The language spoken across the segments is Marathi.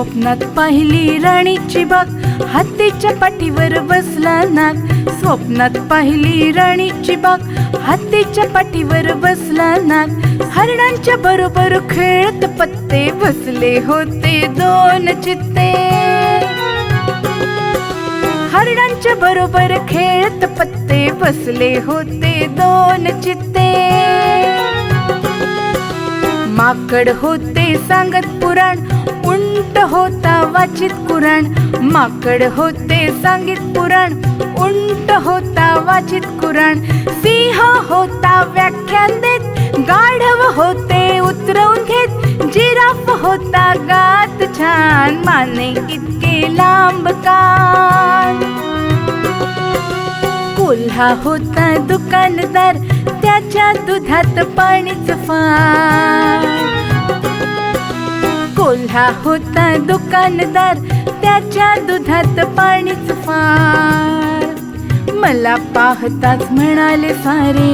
स्वप्नात पाहिली राणीची बाग हत्तीच्या पाठीवर बसला नाग. स्वप्नात पाहिली राणीची बाग हत्तीच्या पाठीवर बसला नाग. हरणांच्या बरोबर खेळत पत्ते बसले होते दोन चित्ते. हरणांच्या बरोबर खेळत पत्ते बसले होते दोन चित्ते. माकड होते सांगत पुराण उंट होता वाचित कुरण माकड होते सांगित पुरण उंट होता वाचित कुरण सिंह होता व्याख्यान देत गाढव होते उतरवून घेत जिराफ होता गात छान माने इतके लांब कान. कोल्हा होता दुकानदार त्याच्या दुधात पाणीच फार मोठा होता दुकानदार त्याच्या दुधात पाणीच फार. मला पाहताच म्हणाले सारे.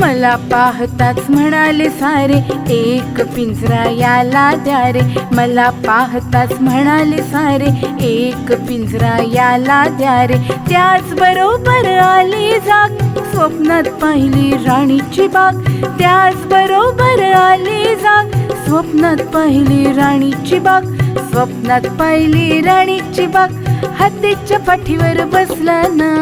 मला पाहताच म्हणाले सारे. एक पिंजरा याला द्या रे. मला पाहताच म्हणाले सारे. एक पिंजरा याला द्या रे. त्याच बरोबर आली जाग. स्वप्नात पाहिली राणीची बाग. त्याच बरोबर आली जाग. स्वप्नात पाहिली राणीची बाग स्वप्नात पाहिली राणीची बाग हत्तीच्या पाठीवर बसला ना.